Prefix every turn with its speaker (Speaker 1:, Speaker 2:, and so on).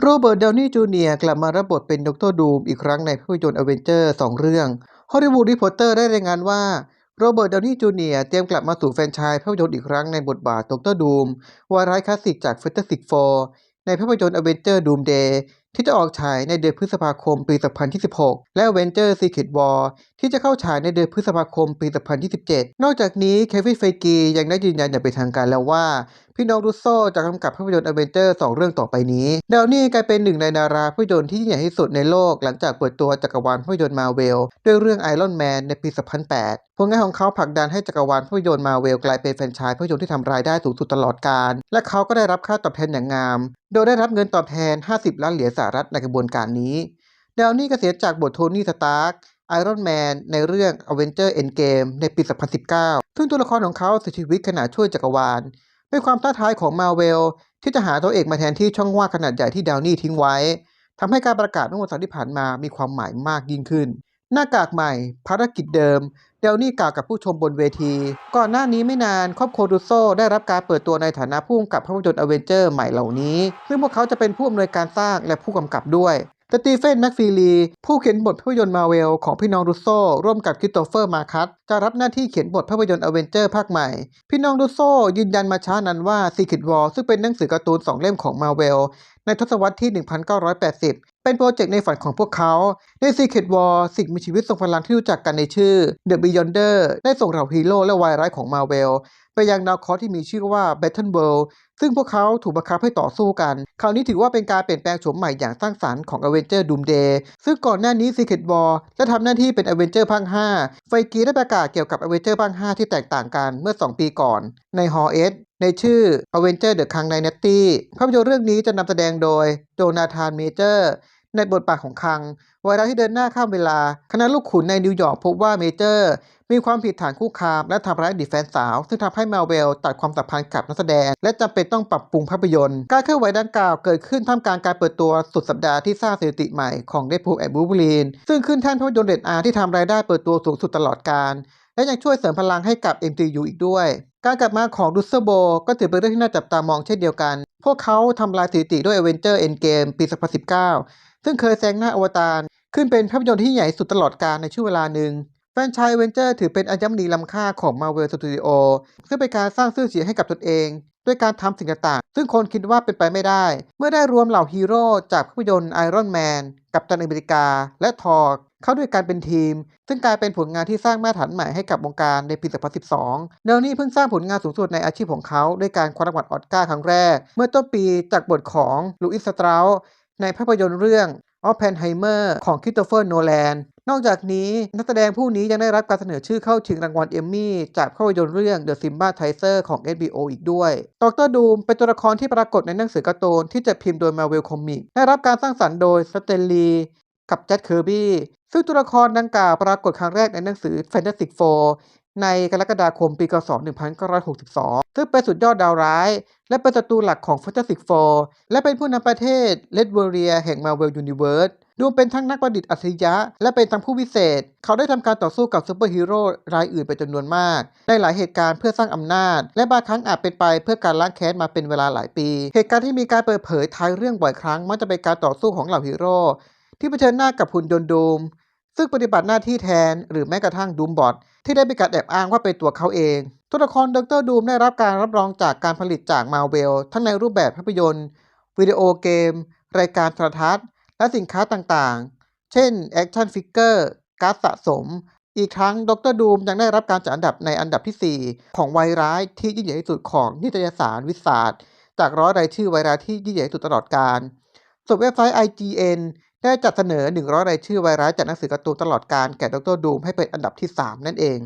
Speaker 1: โรเบิร์ตดาวนีย์จูเนียร์กลับมารับบทเป็นดรดูมอีกครั้งในภาพยนตร์อเวนเจอร์สองเรื่องฮอลลีวูดรีพอร์เตอร์ได้รายงานว่าโรเบิร์ตดาวนีย์จูเนียร์เตรียมกลับมาสู่แฟนชส์ภาพยนตร์อีกครั้งในบทบาทดรดูมวาร้ายคลาสสิกจาก Fantastic Four ในภาพยนตร์อเวนเจอร์ดูมเดย์ที่จะออกฉายในเดือนพฤษภาคมปี 2026และ Avenger Secret War ที่จะเข้าฉายในเดือนพฤษภาคมปี 2027 นอกจากนี้ เควิน เฟกียังได้ยืนยันอย่างเป็นทางการแล้วว่า พี่น้องรูโซจะกำกับภาพยนตร์อเวนเจอร์สองเรื่องต่อไปนี้ดาวนี่กลายเป็นหนึ่งในดาราภาพยนตร์ที่ยิ่งใหญ่ที่สุดในโลกหลังจากเปิดตัวจักรวาลภาพยนตร์มาเวลด้วยเรื่องไอรอนแมนในปี 2008 ผลงานของเขาผลักดันให้จักรวาลภาพยนตร์มาเวลกลายเป็นแฟรนไชส์ภาพยนตร์ที่ทำรายได้สูงสุดตลอดกาลและเขาก็ได้รับค่าตอบแทนอย่างงาม โดยได้รับเงินตอบแทน 50 ล้านเหรียญสหรัฐในกระบวนการนี้ดาวนี่เกษียณจากบทโทนี่สตาร์กไอรอนแมนในเรื่อง Avenger Endgame ในปี 2019 ซึ่งตัวละครของเขาเสียชีวิตขณะช่วยจักรวาล เป็นความท้าทายของมาเวลที่จะหาตัวเอกมาแทนที่ช่องว่างขนาดใหญ่ที่ดาวนี่ทิ้งไว้ทำให้การประกาศเมื่อวันเสาร์ที่ผ่านมามีความหมายมากยิ่งขึ้น หน้ากากใหม่ ภารกิจเดิมเดลนี่กล่าวกับผู้ชมบนเวที ก่อนหน้านี้ไม่นานครอบครัวดูโซได้รับการเปิดตัวในฐานะผู้กำกับภาพยนตร์อเวนเจอร์ใหม่เหล่านี้ ซึ่งพวกเขาจะเป็นผู้อำนวยการสร้างและผู้กำกับด้วย สตีเฟนแม็กฟีลีผู้เขียนบทภาพยนตร์มาเวลของพี่น้องรูโซร่วมกับคริสโตเฟอร์มาคัสจะรับหน้าที่เขียนบทภาพยนตร์อเวนเจอร์ภาคใหม่ พี่น้องรูโซยืนยันมาช้านั้นว่าซีคิดวอลซึ่งเป็นหนังสือการ์ตูนสองเล่มของมาเวลในทศวรรษที่ 1980 เป็นโปรเจกต์ในฝันของพวกเขาใน Secret War สิ่งมีชีวิตทรงพลังที่รู้จักกันในชื่อ The Beyonder ได้ส่งเหล่าฮีโร่และวายร้ายของมาเวลไปยังดาวเคราะห์ที่มีชื่อว่า Battle World ซึ่งพวกเขาถูกบังคับให้ต่อสู้กัน คราวนี้ถือว่าเป็นการเปลี่ยนแปลงโฉมใหม่อย่างสร้างสรรค์ของ Avenger Doomsday ซึ่งก่อนหน้านี้ Secret War ได้ทำหน้าที่เป็น Avenger ภาค5ไฟกีได้ประกาศเกี่ยวกับ Avenger ภาค5ที่แตกต่างกันเมื่อ 2 ปีก่อน ใน Hall S ในชื่อ Avenger The Kang Dynasty ภาพยนตร์เรื่องนี้จะนำแสดงโดยโจนาธานเมเจอร์ ในบทบาทของคังไวาระที่เดินหน้าข้ามเวลา คณะลูกขุนในนิวยอร์กพบว่าเมเจอร์ มีความผิดฐานคุกคามและทำร้ายดีแฟนสาว ซึ่งทำให้มาเวลตัดความสัมพันธ์กับนักแสดง และจำเป็นต้องปรับปรุงภาพยนตร์ การเคลื่อนไหวดังกล่าวเกิดขึ้นท่ามกลางการเปิดตัวสุดสัปดาห์ที่สร้างสถิติใหม่ของเดดพูลแอนด์บูบูลีนซึ่งขึ้นแท่นภาพยนตร์เรทอาร์ที่ทำรายได้เปิดตัวสูงสุดตลอดกาลและยังช่วยเสริมพลังให้กับ MCU อีกด้วย การกลับมาของดูเซอร์โบก็ถือเป็นเรื่องที่น่าจับตามองเช่นเดียวกัน พวกเขาทำลายสถิติด้วย Avenger Endgame ปี 2019 ซึ่งเคยแซงหน้าอวตารขึ้นเป็นภาพยนตร์ที่ใหญ่สุดตลอดกาลในช่วงเวลาหนึ่งแฟนชส์เวนเจอร์ถือเป็นอัญมณีล้ำค่าของ Marvel Studio ซึ่งเป็นการสร้างชื่อเสียงให้กับตนเอง ด้วยการทำสิ่งต่างๆ ซึ่งคนคิดว่าเป็นไปไม่ได้ เมื่อได้รวมเหล่าฮีโร่จากภาพยนตร์ไอรอนแมนกัปตันอเมริกา และทอร์ เข้าด้วยกันเป็นทีม ซึ่งกลายเป็นผลงานที่สร้างมาตรฐานใหม่ให้กับวงการในปี 2012เดลนี่เพิ่งสร้างผลงานสูงสุดในอาชีพของเขา ด้วยการคว้ารางวัลออสการ์ครั้งแรก เมื่อต้นปีจากบทของลูอิสสตราสในภาพยนตร์เรื่องออฟเพนไฮเมอร์ของคริสโตเฟอร์โนแลนนอกจากนี้นักแสดงผู้นี้ยังได้รับการเสนอชื่อเข้าชิงรางวัลเอมมี่จากภาพยนตร์เรื่อง The Simba Tiger ของ HBO อีกด้วย ดรดูมเป็นตัวละครที่ปรากฏในหนังสือการ์ตูนที่จะพิมพ์โดย Marvel Comics ได้รับการสร้างสรรค์โดยสเตนลี กับแจ็คเคอร์บี้ซึ่งตัวละครดังกล่าวปรากฏครั้งแรกในหนังสือ Fantastic Four ในกรกฎาคมปีคศ1962 ซึ่งเป็นสุดยอดดาวร้าย และเป็นศัตรูหลักของ Fantastic Four และเป็นผู้นำประเทศเลดเวเรียแห่ง Marvel Universe ดูเป็นทั้งนักประดิษฐ์อัจฉริยะ และเป็นทั้งผู้วิเศษ เขาได้ทำการต่อสู้กับซูเปอร์ฮีโร่รายอื่นเป็นจำนวนมาก ในหลายเหตุการณ์เพื่อสร้างอำนาจ และบางครั้งอาจเป็นไปเพื่อการล้างแค้นมาเป็นเวลาหลายปี เหตุการณ์ที่มีการเปิดเผยท้ายเรื่องบ่อยครั้ง มักจะเป็นการต่อสู้ของเหล่าฮีโร่ ที่เผชิญหน้ากับหุ่นยนต์ดูมซึ่งปฏิบัติหน้าที่แทนหรือแม้กระทั่งดูมบอทที่ได้มีการแอบอ้างว่าเป็นตัวเขาเอง ตัวละครดรดูมได้รับการรับรองจากการผลิตจากมาเวลทั้งในรูปแบบภาพยนตร์ วิดีโอเกม รายการโทรทัศน์ และสินค้าต่างๆ เช่นแอคชั่นฟิกเกอร์การ์ดสะสม อีกทั้งดรดูมยังได้รับการจัดอันดับในอันดับที่ 4 ของไวร้ายที่ยิ่งใหญ่ที่สุดของนิตยสารวิสาสจากร้อยรายชื่อไวร้ายที่ยิ่งใหญ่ที่สุดตลอดกาลส่วนเว็บไซต์ IGN ได้จัดเสนอ 100 รายชื่อไวรัสจากหนังสือการ์ตูนตลอดการแก่ดรดูมให้เป็นอันดับที่ 3 นั่นเอง